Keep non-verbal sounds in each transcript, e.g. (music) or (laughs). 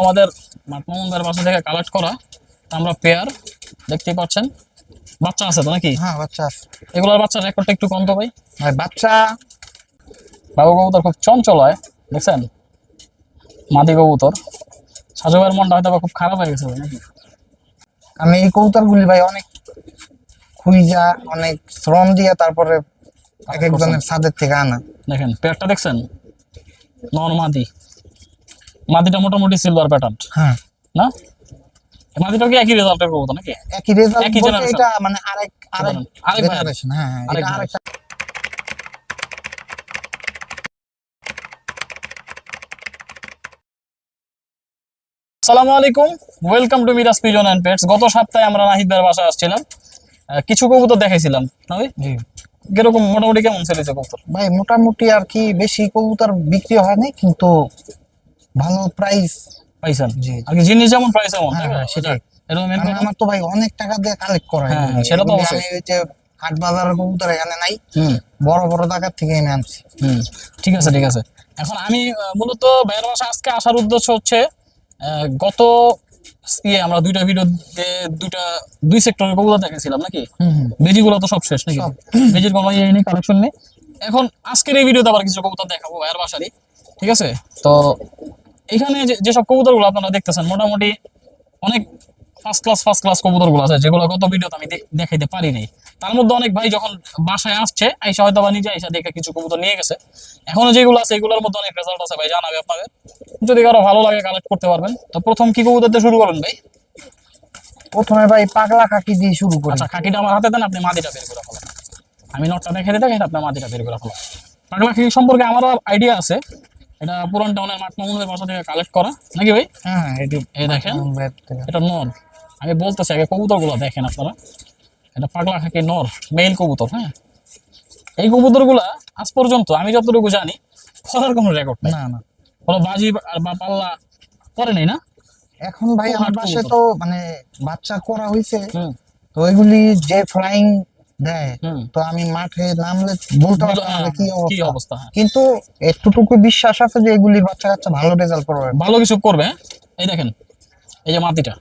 আমাদের মাতমামুনদের বাসা থেকে কালেক্ট করা আমরা পেয়ার দেখতে পাচ্ছেন। বাচ্চা আছে তো নাকি? হ্যাঁ বাচ্চা আছে। এগুলোর বাচ্চার রেকর্ডটা একটু কম তো ভাই। ভাই বাচ্চা। বাবু কবুতর খুব চঞ্চল হয় দেখছেন? মাদি কবুতর। সাজু ভাইয়ের মনটা হয়তো খুব খারাপ হয়ে গেছে ভাই নাকি? আমি এই কবুতরগুলি ভাই অনেক খুঁজা অনেক শ্রম দিয়ে তারপরে এক একজনের ছাদের থেকে আনা। দেখেন পেয়ারটা দেখছেন? নর মাদি। মাদিটা মোটামুটি সিলভার প্যাটার্ন হ্যাঁ। না? কি একই রেজাল্টের কবুতর নাকি? একই রেজাল্ট একই এটা মানে আরেক আরেক আরেক। হ্যাঁ হ্যাঁ, আরেক আলাইকুম। Welcome to Miraj pigeon and pets গত সপ্তাহে আমরা নাহিদ ভাইয়ের বাসায় আসছিলাম। কিছু কবুতর দেখাইছিলাম। না জি। কীরকম মোটামুটি কেমন চলেছে কবুতর? ভাই মোটামুটি আর কি বেশি কবুতর বিক্রি হয় নাই কিন্তু ভালো প্রাইস পাইছেন? আর জিনিস যেমন প্রাইস এমন হ্যাঁ, হ্যাঁ, main আমার তো ভাই অনেক টাকা দিয়ে কালেক্ট করা হ্যাঁ, সেটা তো অবশ্যই। হাট বাজারের কবুতর এখানে নাই। বড় বড় জায়গার থেকে এনে আনছি। ঠিক আছে ঠিক আছে। এখন আমি মূলত ভাইয়ের বাসা আজকে আসার উদ্দেশ্য হচ্ছে গত ইয়ে আমরা দুইটা ভিডিও দুইটা দুই সেক্টরের কবুতর দেখেছিলাম নাকি? হুম হুম। বেজিগুলো তো সব শেষ নাকি। বেজির কোনো ইয়ে নেই কালেকশন নেই। এখন আজকের এই ভিডিওতে আবার কিছু কবুতর দেখাবো ভাইয়ের বাসারই ঠিক আছে? তো এখানে যেসব কবুতরগুলো আপনারা দেখতেছেন মোটামুটি অনেক ফার্স্ট ক্লাস ফার্স্ট ক্লাস কবুতরগুলো আছে যেগুলো গত ভিডিওতে আমি দেখাইতে পারি নাই তার মধ্যে অনেক ভাই যখন বাসায় আসছে আইসা হয়তো বা নিজে আইসা দেখে কিছু কবুতর নিয়ে গেছে। এখনও যেগুলো আছে এগুলোর মধ্যে অনেক রেজাল্ট আছে ভাই জানাবে আপনাদের। যদি কারও ভালো লাগে কালেক্ট করতে পারবেন। তো প্রথম কি কবুতর শুরু করেন ভাই? প্রথমে ভাই পাগলা কাকি দিয়ে শুরু করি। আচ্ছা খাকিটা আমার হাতে দেন আপনি মাদিটা বের করে ফেলেন। আমি নটটা দেখে দিতে দেখেন আপনার মাদিটা বের করে ফেলেন। পাগলা খাকি সম্পর্কে আমারও আইডিয়া আছে। এটা পুরান টাউনের মাঠ মামুনের বাসা থেকে কালেক্ট করা। নাকি ভাই? হ্যাঁ এই দেখেন এটা নর। আমি বলতেছি আগে কবুতরগুলো দেখেন আপনারা। এটা পাগলা খাকি নর মেল কবুতর হ্যাঁ? এই কবুতরগুলা আজ পর্যন্ত আমি যতটুকু জানি ফলার কোনো রেকর্ড নেই। না না। কোনো বাজি বা পাল্লা করে নেই না? এখন ভাই আমার কবুতর। তো মানে বাচ্চা করা হয়েছে তো এগুলি যে ফ্লাইং দেয়। তো আমি মাঠে নামলে বলতে পারতাম কি কি অবস্থা হ্যাঁ। কিন্তু একটুটুকু বিশ্বাস আছে যে এগুলির বাচ্চা কাচ্চা ভালো রেজাল্ট করবে। ভালো কিছু করবে হ্যাঁ? এই দেখেন এই যে মাটিটা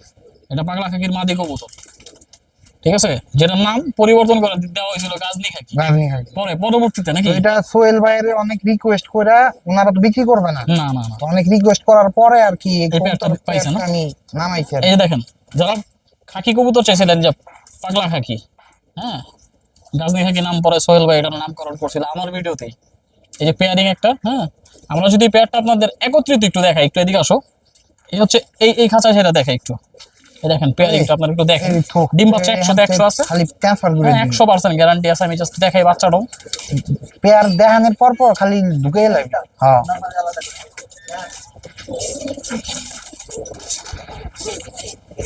এটা পাগলা খাকির মাদি কবুতর ঠিক আছে? যেটার নাম পরিবর্তন করে দেওয়া হয়েছিল গাজনি খাকি। গাভী খাই পরে পরবর্তীতে নাকি? এটা সোহেল ভাইয়ের অনেক রিকোয়েস্ট করে ওনারা তো বিক্রি করবে না। না না অনেক রিকোয়েস্ট করার পরে আর কি পাইছে না? আমি নামাইছি এই দেখেন যারা খাকি কবুতর চাইছিলেন যে পাগলা খাকি হ্যাঁ? গাজনি খাকি নাম পরে সোহেল ভাই এটার নামকরণ করছিল আমার ভিডিওতেই এই যে পেয়ারিং একটা হ্যাঁ? আমরা যদি পেয়ারটা আপনাদের একত্রিত একটু দেখাই একটু এদিকে আসো। এই হচ্ছে এই এই খাঁচা সেটা দেখাই একটু। দেখেন পেয়ারিংটা আপনার একটু দেখেন। ডিম বাচ্চা একশোতে একশো আছে। খালি হ্যাঁ একশো পার্সেন্ট গ্যারান্টি আছে আমি জাস্ট দেখাই বাচ্চাটাও পেয়ার দেখানোর পর পর খালি ঢুকে এলাম হ্যাঁ।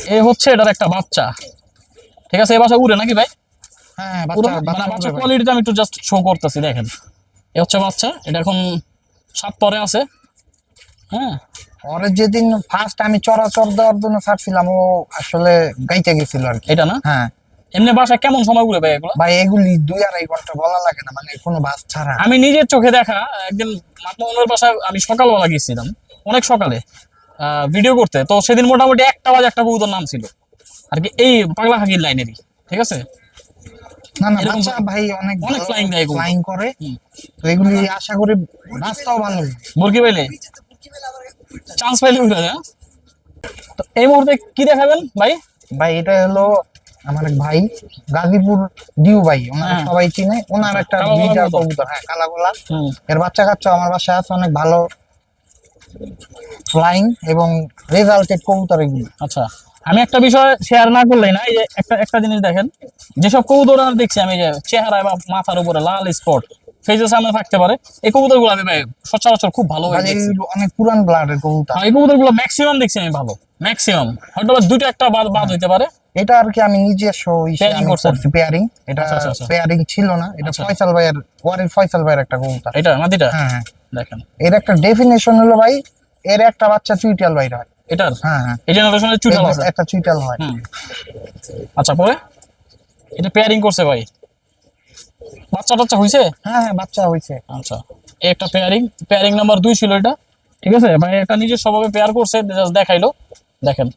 এ হচ্ছে এটার একটা বাচ্চা। ঠিক আছে এই বাচ্চা উড়ে নাকি ভাই? হ্যাঁ বাচ্চা মানে। কোয়ালিটিটা আমি একটু জাস্ট শো করতেছি দেখেন। এ হচ্ছে বাচ্চা এটা এখন সাত পরে আছে। হ্যাঁ। ওরে যেদিন ফার্স্ট আমি চরাচর দেওয়ার জন্য ছাড়ছিলাম ও আসলে গাইতে গেছিল আর কি। এটা না? হ্যাঁ। এমনি কেমন সময় উড়ে ভাই এগুলো? ভাই এগুলি দুই আড়াই ঘণ্টা বলা লাগে না মানে কোনো বাস ছাড়া। আমি নিজের চোখে দেখা একদিন মাতমোহনের বাসায় আমি সকালবেলা গিয়েছিলাম অনেক সকালে ভিডিও করতে। তো সেদিন মোটামুটি একটা বাজে একটা কবুতর নাম ছিল। আর কি এই পাগলা হাকির লাইনেরই ঠিক আছে? না না বাচ্চা ভাই অনেক অনেক flying দেয় ফ্লাইং করে। তো এগুলি আশা করি রাস্তাও ভালো মুরগি পাইলে? চান্স পাইলে উঠে যায়? তো এই মুহূর্তে কি দেখাবেন ভাই? ভাই এটা হলো আমার এক ভাই গাজীপুর ডিউ ভাই। ওনারা হ্যাঁ। সবাই চিনে। ওনার একটা দুইটা কবুতর। হ্যাঁ কালা গোলা এর বাচ্চা কাচ্চা আমার বাসায় আছে অনেক ভালো ফ্লাইং এবং রেজাল্টেড কবুতর এগুলি। আচ্ছা। আমি একটা বিষয় শেয়ার না করলেই না এই যে একটা একটা জিনিস দেখেন যেসব কবুতর আর দেখছি আমি যে চেহারায় বা মাথার উপরে লাল স্পট ফেজের সামনে থাকতে পারে এই কবুতরগুলো আমি সচরাচর খুব ভালো হয়ে মানে অনেক পুরান ব্লাডের কবুতর। আর এই কবুতরগুলো ম্যাক্সিমাম দেখছি আমি ভালো ম্যাক্সিমাম হয়তো বা দুটো একটা বাদ বাদ হইতে পারে। এটা আর কি আমি নিজস্ব করছি পেয়ারিং এটা আচ্ছা, আচ্ছা, আচ্ছা। পেয়ারিং ছিল না এটা আচ্ছা। ফয়সাল ভাইয়ের ওয়ারির ফয়সাল ভাইয়ের একটা কবুতর। এটা মাদিটা হ্যাঁ হ্যাঁ। দেখেন। এর একটা ডেফিনেশন হলো ভাই এর একটা বাচ্চা চুইটাল বাইর হয়। এটার? হ্যাঁ হ্যাঁ। এই জেনারেশনের চুটাল আছে। একটা চুইটাল হয়। আচ্ছা পরে? এটা পেয়ারিং করছে ভাই। বাচ্চা টাচ্চা হ্যাঁ হ্যাঁ বাচ্চা আচ্ছা। একটা পেয়ারিং পেয়ারিং নাম্বার দুই ছিল এটা। ঠিক আছে? ভাই একটা নিজের স্বভাবে পেয়ার করছে দেখাইলো। দেখেন।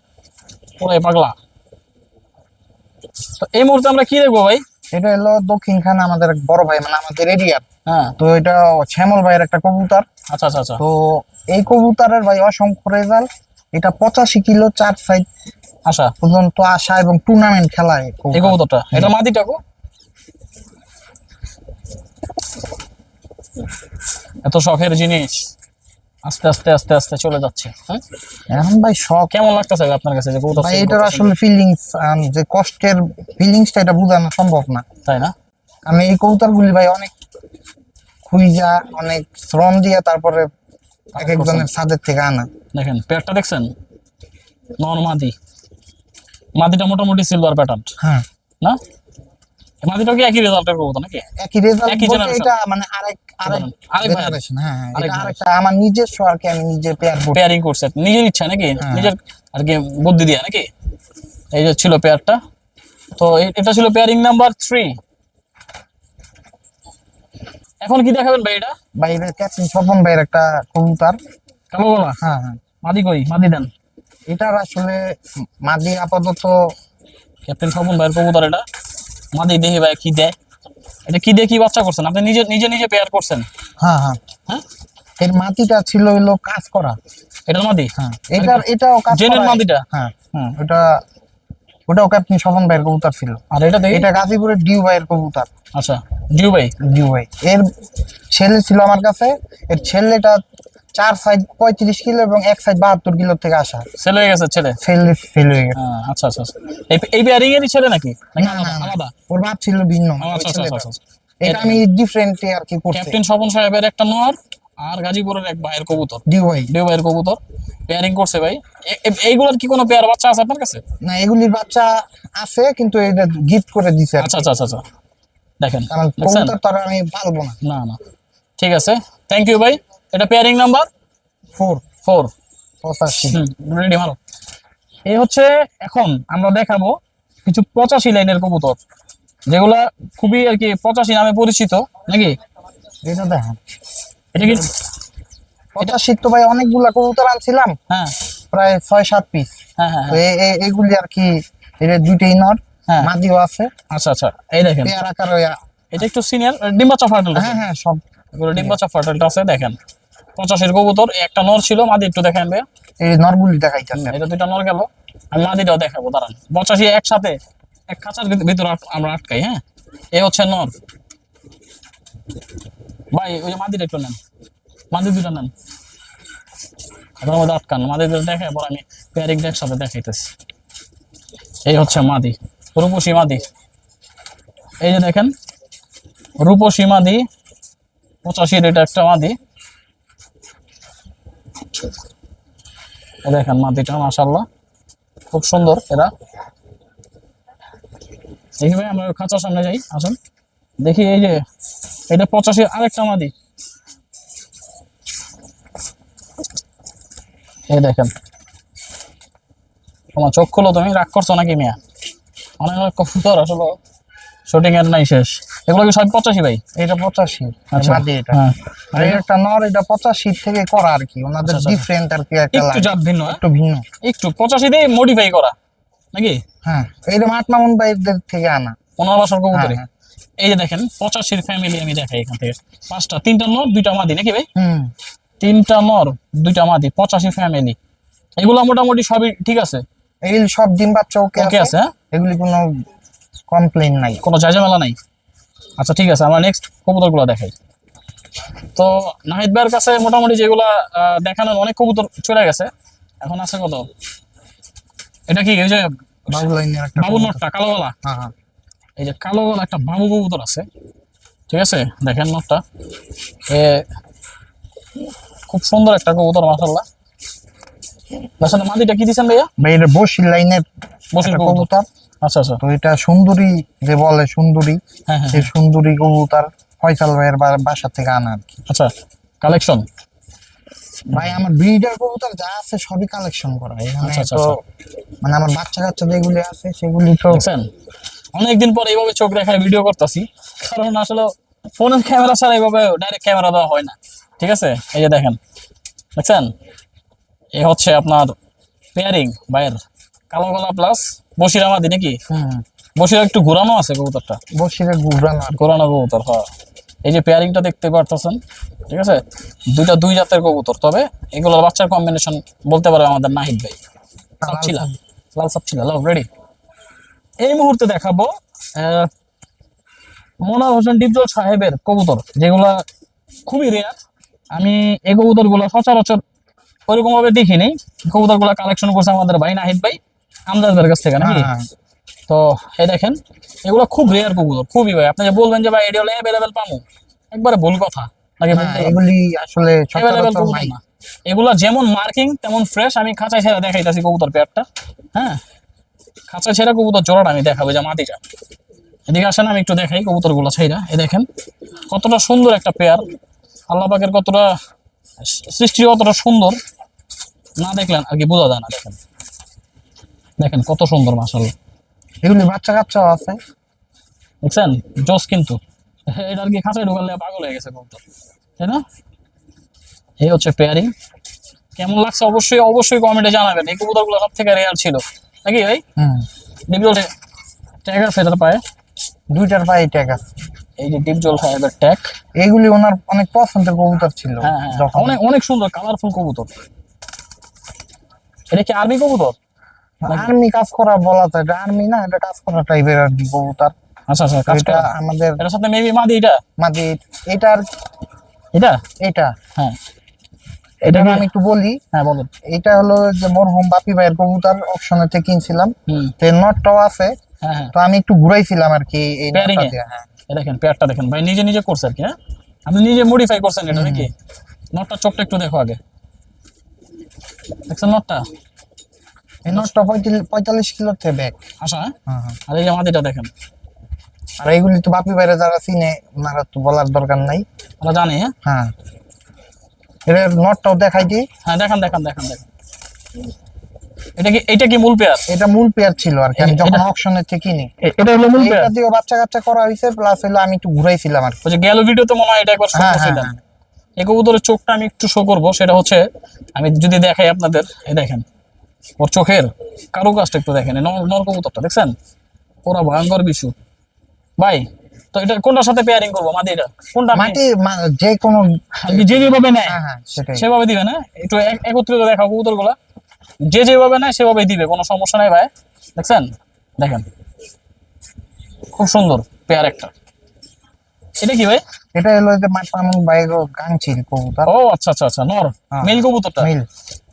পুরাই পাগলা। তো এই মুহূর্তে আমরা কি দেখব ভাই? এটা হলো দক্ষিণ খান আমাদের বড় ভাই মানে আমাদের এরিয়ার হ্যাঁ। তো এটা শ্যামল ভাইয়ের একটা কবুতর। আচ্ছা আচ্ছা আচ্ছা। তো এই কবুতরের ভাই অসংখ্য রেজাল্ট এটা পঁচাশি কিলো চার সাইড আচ্ছা। পর্যন্ত আসা এবং টুর্নামেন্ট খেলায় এই কবুতরটা এটা মাদিটা গো এত শখের জিনিস। আস্তে আস্তে আস্তে আস্তে চলে যাচ্ছে হ্যাঁ? এখন ভাই শখ। কেমন লাগতেছে আপনার কাছে যে কবুতর ভাই এটার আসলে ফিলিংস যে কষ্টের ফিলিংসটা এটা বোঝানো সম্ভব না। তাই না? আমি এই কবুতর গুলি ভাই অনেক খুঁজা অনেক শ্রম দিয়ে তারপরে এক একজনের ছাদের থেকে আনা। দেখেন পেয়ারটা দেখছেন? নর মাদি। মাদিটা মোটামুটি সিলভার প্যাটার্ন হ্যাঁ। না? মাদিটাও কি একই রেজাল্টের কবুতর নাকি? একই রেজাল্ট একই? এটা মানে আরেক আরেক আরেক? হ্যাঁ হ্যাঁ, আরেক আরেকটা আমার আর কি আমি নিজে পেয়ার পেয়ারিং করছে। নিজের ইচ্ছা নাকি? হ্যাঁ। নিজের আর কি বুদ্ধি দিয়া নাকি? এই যে ছিল পেয়ারটা তো এটা ছিল পেয়ারিং নাম্বার থ্রি এখন কি দেখাবেন ভাই এটা? বাইরে ক্যাপ্টেন স্বপন ভাইয়ের একটা কবুতর। কালো গলা হ্যাঁ হ্যাঁ। মাদি কই? মাদি দেন। এটার আসলে মাদি আপাতত ক্যাপ্টেন স্বপন ভাইয়ের কবুতর এটা। মাদি দেখি ভাই কি দেয়। এটা কি দিয়ে কি বাচ্চা করছেন? আপনি নিজে নিজে নিজে পেয়ার করছেন। হ্যাঁ হ্যাঁ। হ্যাঁ? এর মাটিটা ছিল হইল কাজ করা। এটা মাদি? হ্যাঁ এটার এটাও কাজ জেনের মাদিটা? হ্যাঁ। হুম। ওটা ওটাও ক্যাপ্টেন স্বপন ভাইয়ের কবুতর ছিল। আর এটা এটা গাজীপুরের ডিউ ভাইয়ের কবুতর। আচ্ছা জিউ ভাই? ডিউ ভাই। এর ছেলে ছিল আমার কাছে। এর ছেলেটা চার সাইড পঁয়ত্রিশ কিলো এবং এক সাইড বাহাত্তর কিলো থেকে আসা। ছেলে হয়ে গেছে ছেলে? ছেলে ফেল হয়ে গেছে। হ্যাঁ, আচ্ছা আচ্ছা আচ্ছা। এই পেয়ারিং এরই ছেলে নাকি? আলাদা? ওর বাপ ছিল ভিন্ন আচ্ছা আচ্ছা। এটা আমি ডিফারেন্ট আর কি করছি। ক্যাপ্টেন স্বপন সাহেবের একটা নর আর গাজীপুরের এক ভাইয়ের কবুতর। ডিউ ভাই। ডিউ ভাইয়ের কবুতর। পেয়ারিং করছে ভাই। এইগুলোর কি কোনো পেয়ার বাচ্চা আছে আপনার কাছে? না এগুলির বাচ্চা আছে কিন্তু এটা গিফট করে দিছে আচ্ছা আচ্ছা আচ্ছা আচ্ছা। দেখেন কবুতর তো আমি পালবো না। না না। ঠিক আছে। থ্যাংক ইউ ভাই। এটা পেয়ারিং নাম্বার ফোর ফোর পঁচাশি। রেডি মারো এই হচ্ছে এখন আমরা দেখাবো কিছু পঁচাশি লাইনের কবুতর যেগুলা খুবই আর কি পঁচাশি নামে পরিচিত নাকি? এটা দেখেন। এটা কি? পঁচাশি তো ভাই অনেকগুলা কবুতর আনছিলাম। হ্যাঁ। প্রায় ছয় সাত পিস হ্যাঁ হ্যাঁ হ্যাঁ। এগুলি আর কি এটা দুইটাই নর হ্যাঁ। মাদিও আছে। আচ্ছা আচ্ছা। এই দেখেন। পেয়ার আকার এটা একটু সিনিয়র ডিম্বাচা ফার্টেল হ্যাঁ হ্যাঁ সব। এগুলো ডিম্বাচা ফার্টেলটা আছে দেখেন। পঁচাশির কবুতর একটা নর ছিল মাদি একটু দেখেন ভাইয়া এই নরগুলি দেখাইতেছে এটা দুইটা নর গেল আমি মাদিটাও দেখাবো দাঁড়ান। পঁচাশি একসাথে এক খাঁচার ভিত- ভিতরে আমরা আটকাই হ্যাঁ? এই হচ্ছে নর। ভাই ওই যে মাদিটা একটু নেন। মাদি দুটা নেন। আপনার মধ্যে আটকান মাদি দুটো দেখায় পর আমি পেয়ারিংটা একসাথে দেখাইতেছি। এই হচ্ছে মাদি রূপসী মাদি। এই যে দেখেন রূপসী মাদি পঁচাশির এটা একটা মাদি। দেখেন মাটিটা মাশাল্লাহ খুব সুন্দর এরা। দেখি ভাই, আমরা খাঁচার সামনে যাই, আসুন। দেখি এই যে, এটা পঁচাশি আরেকটা মাদি এই দেখেন। তোমার চোখ খুলো, তুমি রাগ করছ নাকি মিয়া? অনেক অনেক কবুতর, আসলে শুটিং এর নাই শেষ। এগুলো কি সব পঁচাশি ভাই? এটা পঁচাশি আচ্ছা। মাদি এটা। হ্যাঁ। আর এটা একটা নর এটা পঁচাশি থেকে করা আর কি। ওনাদের আচ্ছা, আচ্ছা। ডিফারেন্ট আর কি একটা জাত ভিন্ন হ্যাঁ? একটু ভিন্ন। একটু পঁচাশি দিয়ে মডিফাই করা নাকি? হ্যাঁ এইরকম আট মামুন ভাইদের থেকে আনা। পনেরো বছর কবুতরে? হ্যাঁ, এই যে দেখেন পঁচাশির ফ্যামিলি আমি দেখাই এখান থেকে। পাঁচটা তিনটা নর দুইটা মাদি নাকি ভাই? হুম। তিনটা নর দুইটা মাদি পঁচাশি ফ্যামিলি এগুলো মোটামুটি সবই ঠিক আছে? এই সব ডিম বাচ্চা ওকে আছে। হ্যাঁ? এগুলি কোনো কমপ্লেন নাই। কোনো জায়জামেলা নাই? আচ্ছা ঠিক আছে আমরা নেক্সট কবুতরগুলো দেখাই। তো নাহিদ ভাইয়ের কাছে মোটামুটি যেগুলা দেখানোর অনেক কবুতর চলে গেছে। এখন আছে কত? এটা কি ওই যে বাবু নটটা কালো গলা? হ্যাঁ হ্যাঁ। এই যে কালো গলা একটা বাবু কবুতর আছে। ঠিক আছে দেখেন নটটা। এ খুব সুন্দর একটা কবুতর মাসাল্লাহ মাদিটা কি দিচ্ছেন ভাইয়া? ভাই এটা বসি লাইনের বসির কবুতর। আচ্ছা আচ্ছা। তো এটা সুন্দরী যে বলে সুন্দরী হ্যাঁ হ্যাঁ সেই সুন্দরী কবুতর ফয়সাল ভাইয়ের বাসা থেকে আনা আর কি। আচ্ছা কালেকশন? ভাই আমার ব্রিডার কবুতর যা আছে সবই কালেকশন করা। এখানে আচ্ছা, আচ্ছা, তো মানে আমার বাচ্চা কাচ্চা যেগুলি আছে সেগুলি তো অনেকদিন পর এইভাবে চোখ দেখায় ভিডিও করতেছি। কারণ আসলে ফোনের ক্যামেরা ছাড়া এইভাবে ডাইরেক্ট ক্যামেরা দেওয়া হয় না। ঠিক আছে? এই যে দেখেন। দেখছেন? এ হচ্ছে আপনার পেয়ারিং বাইরের কালো গলা প্লাস বসিরা নাকি? হুম। বসিরা একটু ঘোরানো আছে কবুতরটা? বসিরে ঘুরানো ঘোরানো কবুতর হ্যাঁ। এই যে পেয়ারিংটা দেখতে পারতেছেন ঠিক আছে? দুইটা দুই জাতের কবুতর তবে এগুলোর বাচ্চার কম্বিনেশন বলতে পারে আমাদের নাহিদ ভাই। সাপচিলা লাল সাপচিলা লাভ রেডি এই মুহূর্তে দেখাবো আহ, মনোয়ার হোসেন ডিপজল সাহেবের কবুতর যেগুলা খুবই রেয়ার আমি এই কবুতরগুলো সচরাচর ওইরকম ভাবে দেখিনি। কবুতরগুলা কালেকশন করছে আমাদের ভাই নাহিদ ভাই। আমদাদের কাছ থেকে নাকি? হ্যাঁ, তো এই দেখেন এগুলো খুব রেয়ার কবুতর খুবই ভাই আপনি যে বলবেন যে ভাই এটি হলো অ্যাভেলেবেল পামু একবারে ভুল কথা। নাকি হ্যাঁ, এগুলি আসলে অ্যাভেলেবেল না। এগুলা যেমন মার্কিং তেমন ফ্রেশ আমি খাঁচায় ছেড়ে দেখাইতাছি কবুতর পেয়ারটা। হ্যাঁ? খাঁচায় ছেড়ে কবুতর জোড়াটা আমি দেখাবো যে মাটিটা। এদিকে আসেন আমি একটু দেখাই কবুতরগুলো ছাইরা এই দেখেন কতটা সুন্দর একটা পেয়ার। আল্লাহ পাকের কতটা সৃষ্টি কতটা সুন্দর। না দেখলেন আর কি বোঝা যায় না দেখেন। দেখেন কত সুন্দর মাসাল্লাহ এগুলি বাচ্চা কাচ্চাও আছে। দেখছেন? জোস কিন্তু। (laughs) এটা আর কি খাঁচায় ঢুকালে পাগল হয়ে গেছে কবুতর। তাই না? এই হচ্ছে পেয়ারিং কেমন লাগছে অবশ্যই অবশ্যই কমেন্টে জানাবেন। এই কবুতরগুলো সব থেকে রেয়ার ছিল। নাকি ভাই? হুম। ডিপজল ট্যাগ আছে এটার পায়ে? দুইটার পায়ে ট্যাগ আছে। এই যে ডিপজল সাহেবের ট্যাগ এগুলি ওনার অনেক পছন্দের কবুতর ছিল। হ্যাঁ হ্যাঁ। অনেক অনেক সুন্দর কালারফুল কবুতর। এটা কি আর্মি কবুতর? আর্মি কাজ করা বলা এটা আর্মি না এটা কাজ করা টাইপের আর কি কবুতর। আচ্ছা আচ্ছা কাজ এটা করা। আমাদের এটার সাথে মেবি মাদি এটা? মাঝে এটার এটা? এটা। হ্যাঁ। এটা আমি একটু বলি। হ্যাঁ বলুন। এটা হলো যে মরহুম বাপি ভাইয়ের কবুতর অপশনে থেকে কিনছিলাম। তো নটটাও আছে। হ্যাঁ হ্যাঁ। তো আমি একটু ঘুরাইছিলাম আর কি এই নটটা দিয়ে হ্যাঁ। দেখেন পেয়ারটা দেখেন। ভাই নিজে নিজে করছে আর কি হ্যাঁ? আপনি নিজে মডিফাই করছেন এটা নাকি? নটটা চোখটা একটু দেখো আগে। দেখছেন নটটা? এই নটটা পঁয়তাল্লিশ কিলো থেকে ব্যাগ আশা হ্যাঁ হ্যাঁ। হ্যাঁ। আর এই যে মাদিটা দেখেন? আর এইগুলি তো বাপি ভাইরা যারা চিনে ওনারা তো বলার দরকার নাই। আমরা জানি হ্যাঁ? হ্যাঁ। এর নটটাও দেখাই দিই হ্যাঁ দেখান দেখান দেখান দেখান। এটা কি এটা কি মূল পেয়ার এটা মূল পেয়ার ছিল আর কি আমি যখন অপশনের থেকে কিনি। এটা হলো মূল পেয়ার দিয়ে বাচ্চা কাচ্চা করা হয়েছে প্লাস হলো আমি একটু ঘুরাইছিলাম আর ওই যে গেল ভিডিওতে মনে হয় এটা একবার শো হ্যাঁ, হ্যাঁ, করছিলেন এই কবুতরের চোখটা আমি একটু শো করব সেটা হচ্ছে আমি যদি দেখাই আপনাদের এই দেখেন। ওর চোখের কারুকাজটা একটু দেখেন। এই নর নর কবুতরটা দেখছেন? ওরা ভয়ঙ্কর বিশু ভাই তো এটা কোনটার সাথে পেয়ারিং করব? মাদিটা কোনটা মাটি যে কোনো যে যেভাবে নেয় হ্যাঁ হ্যাঁ সেভাবে দিবে না? একটু একত্রিত দেখাও কবুতরগুলা যে যেভাবে নেয় সেভাবেই দিবে কোনো সমস্যা নাই ভাই। দেখছেন? দেখেন। খুব সুন্দর পেয়ার একটা। এটা কি ভাই? এটা হলো যে মামুন বাইরের গাংচিল কবুতর। ও আচ্ছা আচ্ছা আচ্ছা নর। হ্যাঁ। মেল কবুতরটা? মিল।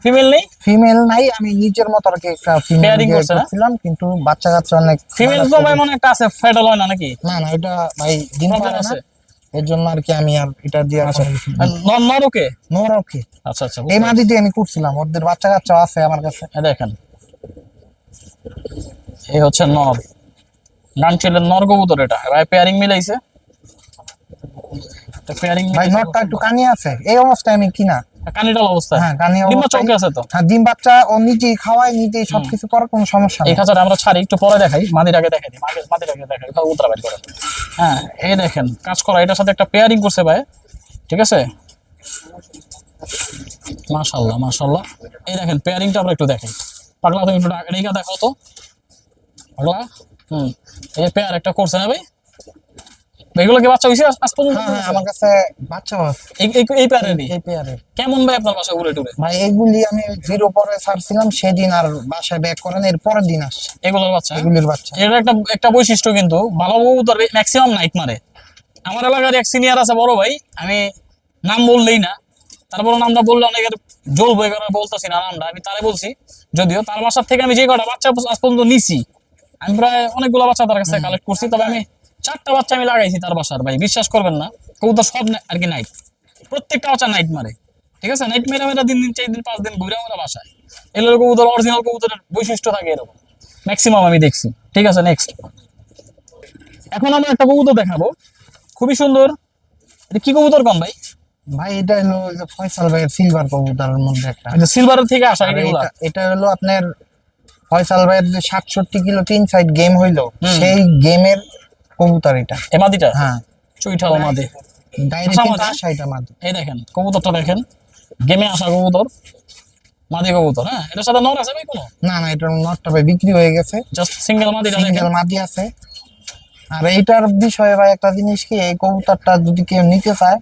ফিমেল নেই? ফিমেল নাই আমি নিজের মতো আর কি একটা ফিমেল? করছিলাম কিন্তু বাচ্চা কাচ্চা অনেক ফিমেল তো ভাই মনে একটা আছে ফেডাল হয় না নাকি? না না এটা ভাই দিন পারে না। আছে? এর জন্য আর কি আমি আর এটা দিয়ে আর কোনো কিছু আর নর নর ওকে নোর ওকে আচ্ছা আচ্ছা এই মাদি দিয়ে আমি করছিলাম ওদের বাচ্চা কাচ্চা আছে আমার কাছে। এই দেখেন। এই হচ্ছে নর। গানচিলের নর কবুতর এটা। ভাই পেয়ারিং মিলাইছে। পেয়ারিং ভাই নটটা একটু কানি আছে। এই অবস্থায় আমি কিনা? কানিটাল অবস্থা হ্যাঁ কানি ডিম্বা চৌকে আছে তো? হ্যাঁ ডিম বাচ্চা ও নিজেই খাওয়ায় নিজেই সবকিছু করে কোনো সমস্যা এই নেই। খাঁচাটা আমরা ছাড়ি একটু পরে দেখাই মাদির আগে দেখাই মাদির আগে দেখাই তাও উত্তরা বাইর করে। হ্যাঁ এই দেখেন কাজ করা এটার সাথে একটা পেয়ারিং করছে ভাই ঠিক আছে? মাশাল্লাহ মাশাল্লাহ এই দেখেন পেয়ারিংটা আমরা একটু দেখাই। পাগলা তুমি একটু রেখা দেখো তো। পাগলা? হুম এই পেয়ার একটা করছে না ভাই? এগুলো কি বাচ্চা হয়েছে আজ- পর্যন্ত হ্যাঁ আমার কাছে বাচ্চা আছে। এই এই- পেয়ারেরই কেমন ভাই আপনার বাসা ঘুরে টুরে ভাই এগুলি আমি জিরো পরে ছাড়ছিলাম সেদিন আর বাসায় ব্যাক করেন এর পরের দিন আসছে। এগুলোর বাচ্চা? এগুলির বাচ্চা। এটা একটা একটা বৈশিষ্ট্য কিন্তু ভালো ম্যাক্সিমাম নাইট মারে। আমার এলাকার এক সিনিয়র আছে বড় ভাই আমি নাম বললেই না। তারপরে নামটা বললে অনেকের এই কারণে বলতেছি না নামটা আমি তারে বলছি। যদিও তার বাসার থেকে আমি যে কটা বাচ্চা আজ পর্যন্ত নিছি আমি প্রায় অনেকগুলো বাচ্চা তার কাছে কালেক্ট করছি তবে আমি চারটা বাচ্চা আমি লাগাইছি তার বাসার ভাই বিশ্বাস করবেন না। কবুতর সব আর কি নাইট প্রত্যেকটা বাচ্চা নাইট মারে। ঠিক আছে? নাইট মেরে মেরা দিন দিন চার দিন পাঁচ দিন ঘুরে আমরা বাসায়। এগুলো কবুতর অরিজিনাল কবুতরের বৈশিষ্ট্য থাকে এরকম। ম্যাক্সিমাম আমি দেখছি। ঠিক আছে? নেক্সট এখন আমরা একটা কবুতর দেখাবো। খুবই সুন্দর। এটা কি কবুতর কম ভাই? ভাই এটা হলো যে ফয়সাল ভাইয়ের সিলভার কবুতরের মধ্যে একটা। আচ্ছা সিলভারের থেকে আসা এটা এটা হলো আপনার ফয়সাল ভাইয়ের যে সাতষট্টি কিলো তিন সাইড গেম হইল সেই গেমের কবুতর এটা। এ মাদিটা? হ্যাঁ। চুইঠাল মাদে। এটা মাদি। এই দেখেন কবুতরটা দেখেন। গেমে আসা কবুতর মাদি কবুতর হ্যাঁ? এটার সাথে নর আছে ভাই কোনো? না না এটার নরটা ভাই বিক্রি হয়ে গেছে। জাস্ট সিঙ্গেল মাদিটা সিঙ্গেল মাদি আছে। আর এইটার বিষয়ে ভাই একটা জিনিস কি এই কবুতরটা যদি কেউ নিতে চায়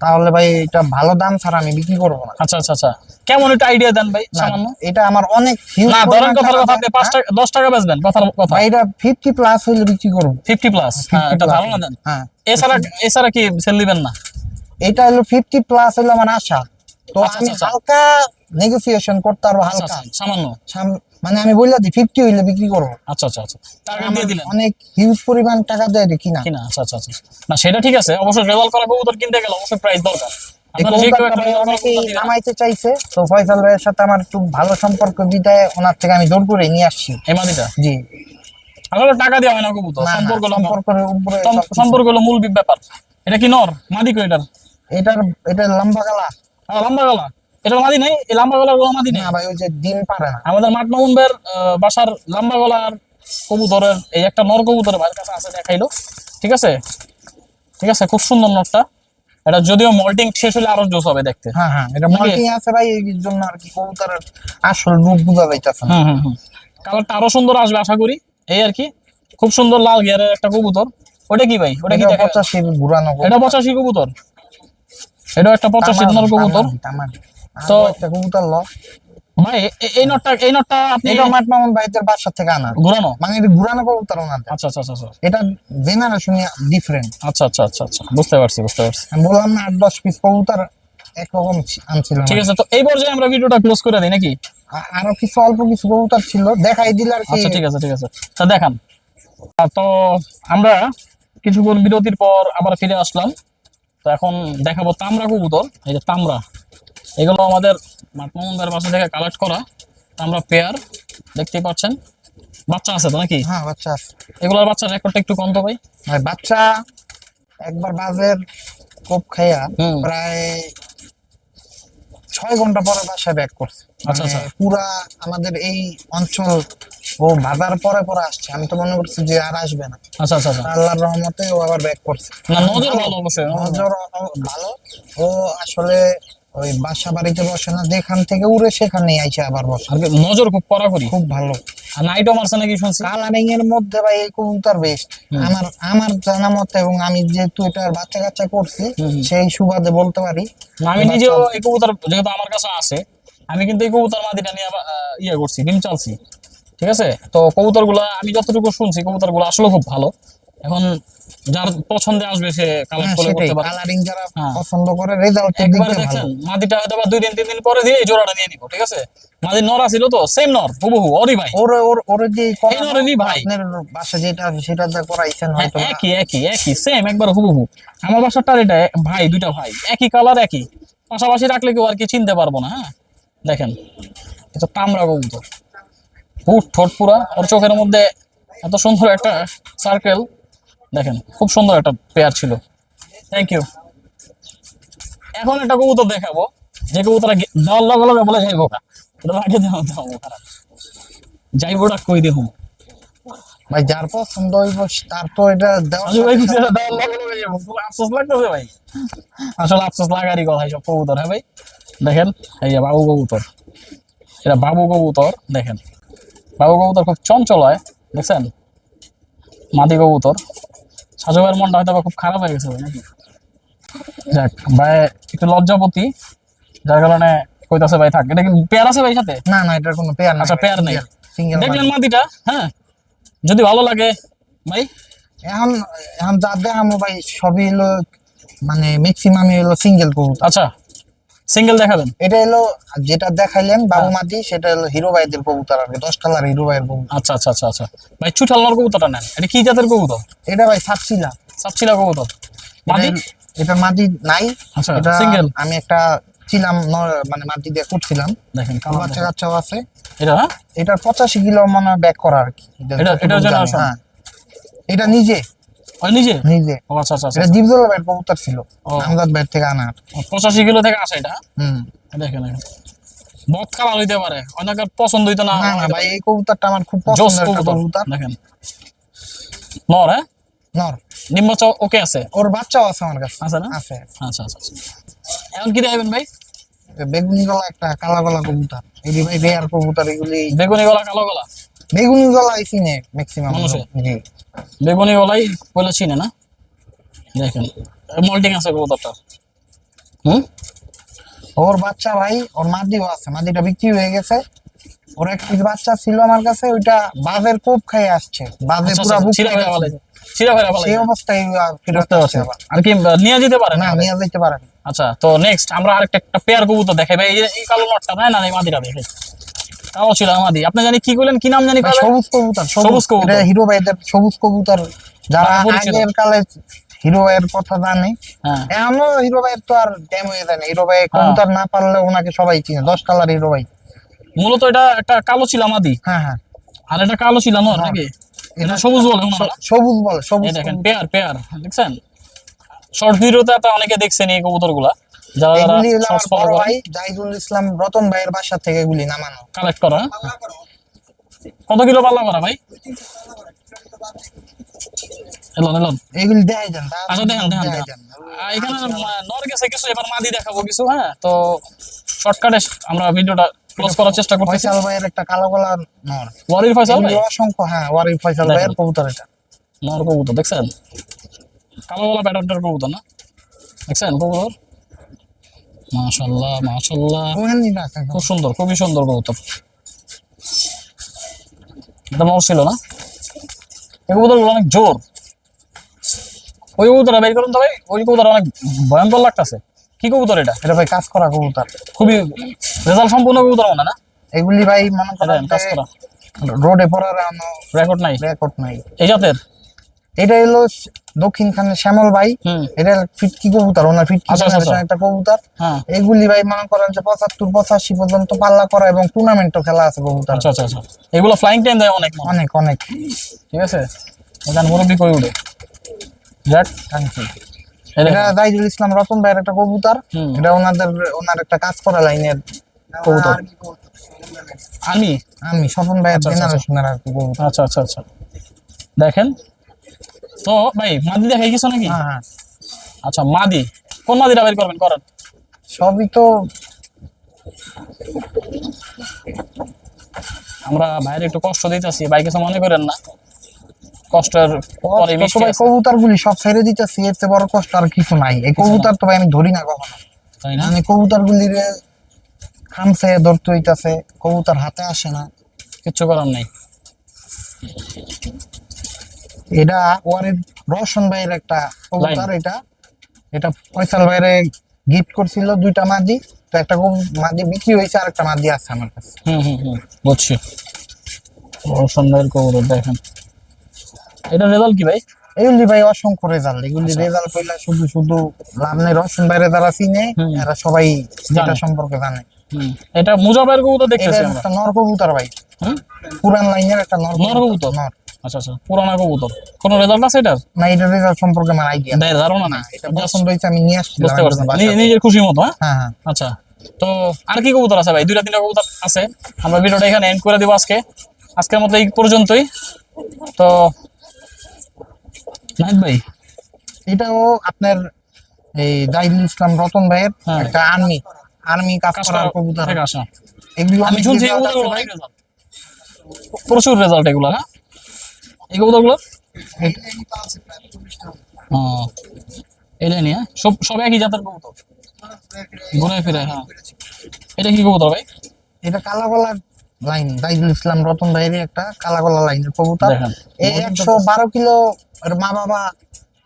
তাহলে ভাই এটা ভালো দাম ছাড়া আমি বিক্রি করব না। আচ্ছা আচ্ছা আচ্ছা। কেমন একটা আইডিয়া দেন ভাই সামান্য? এটা আমার অনেক না ধরেন কথার কথা আপনি দেয়, পাঁচ হ্যাঁ? টাকা দশ টাকা বেচবেন কথার কথা। ভাই এটা ফিফটি প্লাস হইলে বিক্রি করব। ফিফটি প্লাস হ্যাঁ এটা plus ধারণা দেন। হ্যাঁ। এছাড়া এছাড়া কি সেল দিবেন না? এটা হলো ফিফটি প্লাস হলো আমার আশা। তো আচ্ছা, আমি আচ্ছা। হালকা নেগোসিয়েশন করতে পারব আচ্ছা হালকা। আচ্ছা সামান্য। সাম- মানে আমি বললাম যে ফিফটি হইলে বিক্রি করব। আচ্ছা আচ্ছা আচ্ছা। টার্গেট দিয়ে দিলেন? অনেক হিউজ পরিমাণ টাকা দেয় দেখি না কিনা আচ্ছা আচ্ছা আচ্ছা। না সেটা ঠিক আছে। অবশ্যই রেজাল্ট করা কবুতর কিনতে গেলে অবশ্যই প্রাইস দরকার। নামাইতে চাইছে। তো ফয়সাল ভাইয়ের সাথে আমার একটু ভালো সম্পর্ক বিদায় ওনার থেকে আমি জোর করে নিয়ে আসছি। জি। আসলে টাকা দেওয়া হয় না কবুতর সম্পর্ক। সম্পর্ক হলো মূল ব্যাপার। এটা কি নর? মাদি কো এটার? এটার এটা লম্বা গালা। লম্বা গলা? এটার মাদি নেই এই লম্বা গলার গলা মাদি নেই। না ভাই ওই যে ডিম পারে না আমাদের মাঠ মামুন ভাইয়ের বাসার লম্বা গলার কবুতরের এই একটা নর কবুতর ভাইয়ের কাছে আছে দেখাইলো। ঠিক আছে? ঠিক আছে? খুব সুন্দর নরটা। এটা যদিও মল্টিং শেষ হলে আরও জোস হবে দেখতে। হ্যাঁ হ্যাঁ এটা? মাল্টিং আছে ভাই এই জন্য আর কি কবুতরের আসল রূপ বোঝা যাইতেছে হুম হুম হুম। কালারটা আরও সুন্দর আসবে আশা করি। এই আর কি খুব সুন্দর লাল গিয়ারের একটা কবুতর। ওটা কি ভাই? ওটা কি দেখা পঁচাশি ঘুরানো এটা পঁচাশি কবুতর। এটা একটা পঁচাশি নর কবুতর। তো- একটা কবুতর ল। এ- এই নটটা এই নটটা আপনি এটা মাঠ মামুন ভাইদের বাসা থেকে আনা। ঘুরানো? মানে এটা ঘুরানো কবুতর ওনাদের। আচ্ছা আচ্ছা আচ্ছা আচ্ছা। এটা জেনারেশন ডিফারেন্ট আচ্ছা আচ্ছা আচ্ছা আচ্ছা। বুঝতে পারছি বুঝতে পারছি। আমি বললাম না আট দশ পিস কবুতর একরকম আনছিলাম ঠিক আছে তো এই পর্যায়ে আমরা ভিডিওটা ক্লোজ করে দিই নাকি? আরও কিছু অল্প কিছু কবুতর ছিল দেখাই দিলে আর কি। আচ্ছা ঠিক আছে ঠিক আছে। তা দেখান। তো আমরা কিছুক্ষণ বিরতির পর আবার ফিরে আসলাম। তো এখন দেখাবো তামরা কবুতর এই যে তামরা এগুলো আমাদের মাতমামুনদের বাসা থেকে কালেক্ট করা। তামরা পেয়ার দেখতেই পাচ্ছেন। বাচ্চা আছে তো নাকি? হ্যাঁ বাচ্চা আছে। এগুলোর বাচ্চার রেকর্ডটা একটু কম তো ভাই। ভাই বাচ্চা একবার বাজের কোপ খাইয়া প্রায় ছয় ঘণ্টা পরে বাসায় ব্যাক করছে। আচ্ছা, মানে আচ্ছা। পুরা আমাদের এই অঞ্চল ও বাজার পরে পরে আসছে। আমি তো মনে করছি যে আর আসবে না। আচ্ছা আচ্ছা আচ্ছা। আল্লাহর রহমতে ও আবার ব্যাক করছে। না নজর ভালো অবশ্যই। নজর ভালো। ও আসলে ওই বাসা বাড়িতে বসে না যেখান থেকে উড়ে সেখানেই আইসে আবার বসে। আর নজর খুব করা করি। খুব ভালো। আর নাইটও মারছে নাকি শুনছি? কালারিং এর মধ্যে ভাই এই কবুতর বেস্ট আমার আমার জানা মতে এবং আমি যেহেতু এটার বাচ্চা কাচ্চা করছি। সেই সুবাদে বলতে পারি। আমি নিজেও এই কবুতর যেহেতু আমার কাছে আছে আমি কিন্তু এই কবুতর মাদিটা নিয়ে ইয়ে করছি ডিম চালছি। ঠিক আছে? তো কবুতরগুলা আমি যতটুকু শুনছি কবুতরগুলো আসলে খুব ভালো। এখন যার পছন্দে আসবে সে কালেক্ট হ্যাঁ, করে করতে পারে কালারিং যারা হ্যাঁ। পছন্দ করে রেজাল্টের দিক একবার মাদিটা হয়তো বা দুই দিন তিন দিন পরে দিয়ে জোড়াটা নিয়ে নিবো ঠিক আছে? মাদির নর ছিল তো সেম নর হুবহু ওরই ভাই। ওর ওর ওর যে এই নরেরই ভাই। আপনার বাসা যেটা সেটা যা করাইছেন হ্যাঁ, হয়তো একই একই একই সেম একবার হুবহু। আমার বাসাটার এটা ভাই দুইটা ভাই একই কালার একই। পাশাপাশি রাখলে কেউ আর কি চিনতে পারব না হ্যাঁ? দেখেন এটা তামরা কবুতর। ঠোঁট পুরা ওর চোখের মধ্যে এত সুন্দর একটা সার্কেল দেখেন খুব সুন্দর একটা পেয়ার ছিল। থ্যাংক ইউ এখন একটা কবুতর দেখাবো। যে কবুতরা দেওয়ার লগে লগে বলে যাইবো কা এটা আগে দেওয়া দেওয়া খারাপ যাইবোটা কই দেখুন ভাই যার পছন্দ হইব তার তো এটা দেওয়া ভাই দেওয়ার লগে লগে যাব খুব আফসোস লাগতেছে ভাই। আসলে আফসোস লাগারই কথা সব কবুতর হ্যাঁ ভাই? দেখেন এই যে বাবু কবুতর। এটা বাবু কবুতর দেখেন। বাবু কবুতর খুব চঞ্চল হয় দেখছেন? মাদি কবুতর। সাজু ভাইয়ের মনটা হয়তো খুব খারাপ হয়ে গেছে নাকি? যাক ভাই একটু লজ্জাপতি। যার কারণে কইতাছে ভাই থাক। এটা কি পেয়ার আছে ভাই সাথে? না না এটার কোনো পেয়ার আচ্ছা, পেয়ার নেই। সিঙ্গেল দেখলেন মাটিটা হ্যাঁ? যদি ভালো লাগে ভাই। এখন এখন যা দেখামো ভাই সবই হলো মানে ম্যাক্সিমামই হলো সিঙ্গেল কবুতর। আচ্ছা। সিঙ্গেল দেখাবেন? এটা হলো যেটা দেখাইলেন বাবু মাটি সেটা হলো হিরো ভাইদের কবুতর আর দশ কালার হিরো ভাইয়ের কবুতর। আচ্ছা আচ্ছা আচ্ছা আচ্ছা। ভাই চুঠালনার কবুতরটা নেন। এটা কি জাতের কবুতর? এটা ভাই ছাড়ছিলা সাপচিলা কবুতর। মাদি? এটা মাদি নাই। আচ্ছা এটা সিঙ্গেল আমি একটা ছিলাম মানে মাটি দিয়ে করছিলাম দেখেন বাচ্চা কাচ্চাও আছে। এটা হ্যাঁ? এটার পঁচাশি কিলো মনে হয় ব্যাক করা আর কি। এটা এটা- হ্যাঁ। এটা নিজে। ওই নিজে? নিজে। আচ্ছা আচ্ছা আচ্ছা। এটা ডিপজল ভাইয়ের কবুতর ছিল। ও। আমদাদ থেকে আনা। পঁচাশি কিলো থেকে আসে এটা? হুম। দেখেন দেখেন। বক কালার হইতে পারে। অনেকের পছন্দ হইতো না না না ভাই এই কবুতরটা আমার খুব পছন্দের কবুতর কবুতর। দেখেন। নর হ্যাঁ? নর। নিম্বাচ ওকে আছে? ওর বাচ্চাও আছে আমার কাছে। আছে না? আছে। আচ্ছা আচ্ছা আচ্ছা। এখন কি দেখাবেন ভাই? বেগুনি গলা একটা কালা গলা কবুতর। এগুলি ভাই রেয়ার কবুতর এগুলি। বেগুনি গলা কালো গলা? বেগুনি গলা চিনে ম্যাক্সিমাম মানুষে? জি। বেগুনি গলাই বলে চিনে না? দেখেন আছে কবুতরটা। হুম? ওর বাচ্চা ভাই ওর মাদিও আছে মাদিটা বিক্রি হয়ে গেছে। ওর এক পিস বাচ্চা ছিল আমার কাছে ওইটা বাজের কোপ খাই আসছে। বাজে আচ্ছা, পুরা আচ্ছা, বুক ছিঁড়া খেয়ে। ফেলাইছে। ছিঁড়া ফেরা ফেলাইছে। সেই অবস্থায় ফেরত আসছে আর কি নিয়ে যেতে পারে না নিয়ে যেতে পারে আচ্ছা তো নেক্সট আমরা আরেকটা একটা পেয়ার কবুতর দেখাই। ভাই এই- কালো নটটা তাই না এই মাদিটা দেখে। কালো ছিল মাদি আপনি জানি কি করলেন? কি নাম জানি সবুজ কবুতর সবুজ কবুতর। হিরো ভাইদের সবুজ কবুতর। যারা। আগের কালে হিরো ভাইয়ের কথা জানে। হ্যাঁ। এখনও হিরো ভাইয়ের তো আর ড্যাম হয়ে যায় না হিরো ভাই কবুতর না পারলে ওনাকে সবাই চিনে। দশ কালার হিরো ভাই। মূলত এটা একটা কালো ছিল মাদি হ্যাঁ হ্যাঁ। আর এটা কালো ছিল নর হ্যাঁ। নাকি? এটা সবুজ বলে সবুজ বলে সবুজ দেখেন পেয়ার পেয়ার দেখছেন? শর্ট ভিডিওতে তো অনেকে দেখছেন এই কবুতরগুলা যারা যারা বড় ভাই জাহিদুল ইসলাম রতন ভাইয়ের বাসা থেকে এগুলি নামানো। কালেক্ট করা? কত কিলো পাল্লা করা ভাই? এলন এলন এগুলি দেখাই যান আচ্ছা দেখেন দেখেন দেখাই দেখেন। যান। আহ, এখানে নর গেছে কিছু এবার মাদি দেখাবো কিছু হ্যাঁ? তো শর্টকাটে আমরা ভিডিওটা ক্লোজ করার চেষ্টা করতেছি। ফয়সাল ভাইয়ের একটা কালো গলা নর। ওয়ারির ফয়সাল ভাই? অসংখ্য হ্যাঁ ফয়সাল। ভাইয়ের কবুতর এটা। নর কবুতর দেখছেন? কালো গলা প্যাটার্নটার কবুতর না? দেখছেন কবুতর? মাশাল্লাহ মাশাল্লাহ খুব সুন্দর খুবই সুন্দর কবুতর। এটা ছিল না? এই কবুতর অনেক জোর। ওই কবুতরটা বের করুন তো ভাই ওই কবুতর অনেক ভয়ঙ্কর লাগতেছে। কি কবুতর এটা? এটা ভাই কাজ করা কবুতর। খুবই রেজাল্ট সম্পূর্ণ কবুতর মনে না? এগুলি ভাই মনে করেন কাজ করা। রোডে পড়ার রেকর্ড নাই? রেকর্ড নাই। এই জাতের? এটা হলো দক্ষিণ শ্যামল ভাই। এটা ফিটকি কবুতর ওনার ফিটকি আচ্ছা, আচ্ছা, generation একটা কবুতর। হ্যাঁ। এগুলি ভাই মনে করেন যে পঁচাত্তর পঁচাশি পর্যন্ত পাল্লা করা এবং টুর্নামেন্টও খেলা আছে কবুতর। আচ্ছা আচ্ছা আচ্ছা। এগুলো ফ্লাইং টাইম দেয় অনেক অনেক অনেক। ঠিক আছে? এখানে মুরব্বী করে উঠে? যাক থ্যাংক ইউ এটা জাহিদুল ইসলাম রতন ভাইয়ের একটা কবুতর। এটা ওনাদের ওনার একটা কাজ করা লাইনের কবুতর। আমি? আমি স্বপন ভাইয়ের আচ্ছা, আচ্ছা, জেনারেশনের আর কি কবুতর। আচ্ছা আচ্ছা আচ্ছা। দেখেন তো ভাই মাদি দেখাই কিছু নাকি? হ্যাঁ হ্যাঁ। আচ্ছা মাদি। কোন মাদিটা বের করবেন করেন। সবই তো আমরা বাইরে একটু কষ্ট দিতেছি ভাই কিছু মনে করেন না। কষ্টের পরে মিষ্টি কবুতর গুলি সব ছেড়ে দিতেছি এর চেয়ে বড় কষ্ট আর কিছু নাই। এই কবুতর তো ভাই আমি ধরি না কখনো। তাই না? আমি কবুতর গুলি খামছে ধরতে হইতাছে কবুতর হাতে আসে না। কিচ্ছু করার নাই। এটা ওয়ারের রোশন ভাইয়ের একটা কবুতর এটা। এটা ফয়সাল ভাইয়ের গিফট করছিল দুইটা মাদি। তো একটা মাদি বিক্রি হয়েছে আর একটা মাদি আছে আমার কাছে। হুম হুম হুম বুঝছি। রোশন ভাইয়ের কবুতর দেখেন। এটা রেজাল্ট কি ভাই? এগুলি ভাই অসংখ্য রেজাল্ট। এগুলি আচ্ছা। রেজাল্ট শুধু শুধু লাভ নেই। রোশন ভাইয়ের যারা চিনে এরা সবাই এটা সম্পর্কে জানে। এটা মুজাফের কবুতর দেখতেছি আমরা। নর কবুতর ভাই। হুম? পুরান লাইনের একটা নর নর কবুতর? নর। আচ্ছা আচ্ছা পুরানা কবুতর। কোনো রেজাল্ট আছে এটার? না এটা রেজাল্ট সম্পর্কে আমার আইডিয়া দেয় ধারণা না এটা পছন্দ হয়েছে আমি নিয়ে আসছিলাম। বুঝতে পারছেন। নিজের খুশি মতো হ্যাঁ? হ্যাঁ হ্যাঁ। আচ্ছা তো আর কি কবুতর আছে ভাই? দুইটা তিনটা কবুতর আছে। আমরা ভিডিওটা এখানে এন্ড করে দিব আজকে। আজকের মতো এই পর্যন্তই। তো নাহিদ ভাই। এটাও আপনার এই জাহিদুল ইসলাম রতন ভাইয়ের হ্যাঁ। একটা আর্মি আর্মি কাজ করার কবুতর। এগুলো আমি শুনছি প্রচুর রেজাল্ট এগুলো হ্যাঁ? এই কবুতরগুলো হ্যাঁ এটাই নিয়ে সব সব একই জাতের কবুতর? ঘুরে ফিরে হ্যাঁ। এটা কি কবুতর ভাই? এটা কালা গলার লাইন জাহিদুল ইসলাম রতন ভাইয়েরই একটা কালা গলা লাইনের কবুতর। এই একশো বারো কিলো মা বাবা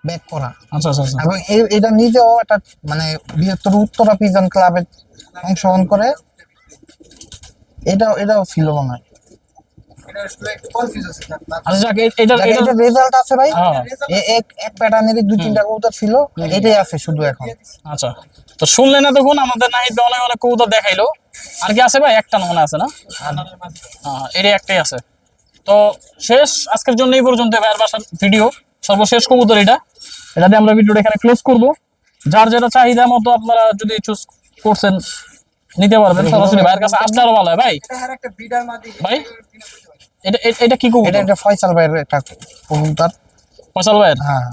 ব্যাক করা। আচ্ছা আচ্ছা আচ্ছা। এবং এটা নিজেও একটা মানে বৃহত্তর উত্তরা পিজন ক্লাবে অংশগ্রহণ করে। এটাও এটাও ছিল মনে হয়। যাক এ- এটা দেখ, এটা এটা রেজাল্ট আছে ভাই এক এক প্যাটার্নের দুই তিনটা কবুতর ছিল এটাই আছে শুধু এখন। আচ্ছা তো শুনলেন এতক্ষণ আমাদের নাহিদ অনেক অনেক কবুতর দেখাইলো। আর কি আছে ভাই? একটা মনে আছে না? হ্যাঁ, এটাই একটাই আছে। তো শেষ আজকের জন্য এই পর্যন্ত ভাইয়ের বাসার ভিডিও সর্বশেষ কবুতর এটা। এটা দিয়ে আমরা ভিডিওটা এখানে ক্লোজ করব। যার যেটা চাহিদা মতো আপনারা যদি চুজ করছেন নিতে পারবেন। সরাসরি ভাইয়ের কাছে আসলে ভালো হয় ভাই। ভাই? এটা এটা কি এটা কবুতর একটা ফয়সাল ভাইয়ের একটা কবুতর। ফসল ভাইয়ের? হ্যাঁ।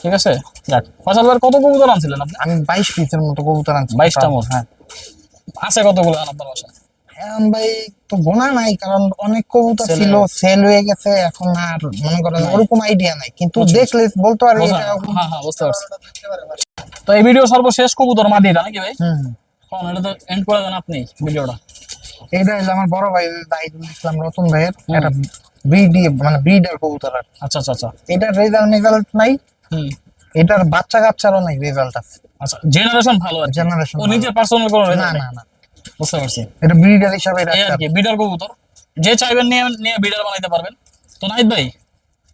ঠিক আছে? যাক ফসল ভাইয়ের কত কবুতর আনছিলেন আপনি? আমি বাইশ পিসের মতো কবুতর আনছি। 22টা মোট। হ্যাঁ। আছে কতগুলো আপনার বাসায় এখন ভাই তো গোনা নাই কারণ অনেক কবুতর ছিল সেল হয়ে গেছে এখন আর মনে করেন ওরকম আইডিয়া নাই। কিন্তু দেখলে বলতে পারবি হ্যাঁ হ্যাঁ বুঝতে পারছি। তো এই ভিডিও সর্বশেষ কবুতর মাদি এটা নাকি ভাই? হুম। এটা তো এন্ড করে দেন আপনি ভিডিওটা এটা হলো আমার বড় ভাই ইসলাম রতন ভাইয়ের ব্রিডি মানে ব্রিডার কবুতর আচ্ছা আচ্ছা আচ্ছা। এটার রেজাল্ট মেজাল্ট নাই। এটার বাচ্চা কাচ্চারও নাই রেজাল্ট আছে আচ্ছা জেনারেশন ভালো আর জেনারেশন ও নিজের পার্সোনাল কোনো না না না। বুঝতে পারছি। এটা ব্রিডার হিসাবে আর কি বিডার কবুতর। যে চাইবেন নিয়ে নিয়ে বিডার বানাইতে পারবেন। তো নাইত ভাই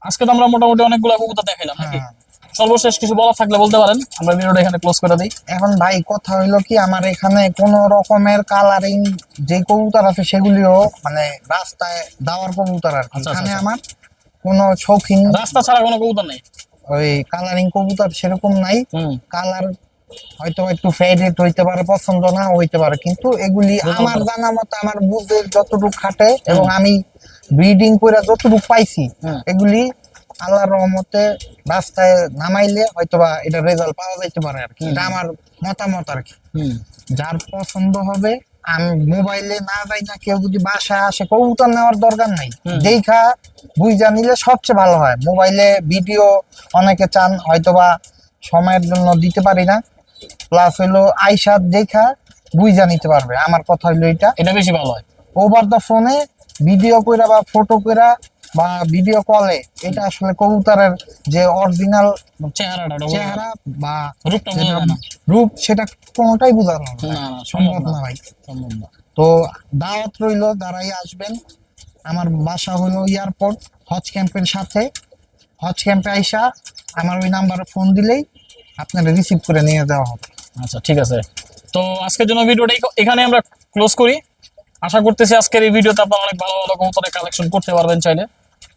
আজকে তো আমরা মোটামুটি অনেকগুলো কবুতর দেখাইলাম নাকি? হ্যাঁ। সর্বশেষ কিছু বলার থাকলে বলতে পারেন। আমরা ভিডিওটা এখানে ক্লোজ করে দিই। এখন ভাই কথা হইল কি আমার এখানে কোন রকমের কালারিং যে কবুতর আছে সেগুলিও মানে রাস্তায় দেওয়ার কবুতর আর কি। আচ্ছা, এখানে আচ্ছা। আমার কোনো শৌখিন রাস্তা ছাড়া কোনো কবুতর নেই? ওই কালারিং কবুতর সেরকম নাই। হুম। কালার হয়তো একটু ফেডেড হইতে পারে পছন্দ না হইতে পারে কিন্তু এগুলি আমার জানা মতো আমার বুঝে যতটুকু খাটে এবং আমি ব্রিডিং করে যতটুকু পাইছি হুম। এগুলি আল্লাহর রহমতে রাস্তায় নামাইলে হয়তোবা এটা রেজাল্ট পাওয়া যাইতে পারে আর কি। এটা আমার মতামত আর কি। যার পছন্দ হবে আমি মোবাইলে না যাই না কেউ যদি বাসায় আসে কবুতর নেওয়ার দরকার নাই। দেখা বুঝা নিলে সবচেয়ে ভালো হয়। মোবাইলে ভিডিও অনেকে চান হয়তোবা সময়ের জন্য দিতে পারি না। প্লাস হইল আইসার দেখা বুঝা নিতে পারবে। আমার কথা হইল এটা। এটা বেশি ভালো হয়। ওভার দ্য ফোনে ভিডিও কইরা বা ফটো কইরা বা ভিডিও কলে এটা আসলে কবুতরের যে অরিজিনাল চেহারা বা রূপ সেটা কোনোটাই বোঝানো সম্ভব না ভাই। তো দাওয়াত রইল যারাই আসবেন আমার বাসা হলো এয়ারপোর্ট হজ ক্যাম্পের সাথে। হজ ক্যাম্পে আইসা আমার ওই নাম্বারে ফোন দিলেই আপনারা রিসিভ করে নিয়ে যাওয়া হবে। আচ্ছা ঠিক আছে। তো আজকের জন্য ভিডিওটা এখানে আমরা ক্লোজ করি। আশা করতেছি আজকের এই ভিডিওতে আপনারা অনেক ভালো ভালো কবুতরের কালেকশন করতে পারবেন চাইলে।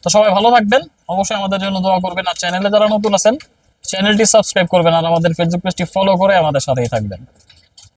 তো সবাই ভালো থাকবেন। অবশ্যই আমাদের জন্য দোয়া করবেন আর চ্যানেলে যারা নতুন আছেন চ্যানেলটি সাবস্ক্রাইব করবেন আর আমাদের ফেসবুক পেজটি ফলো করে আমাদের সাথেই থাকবেন।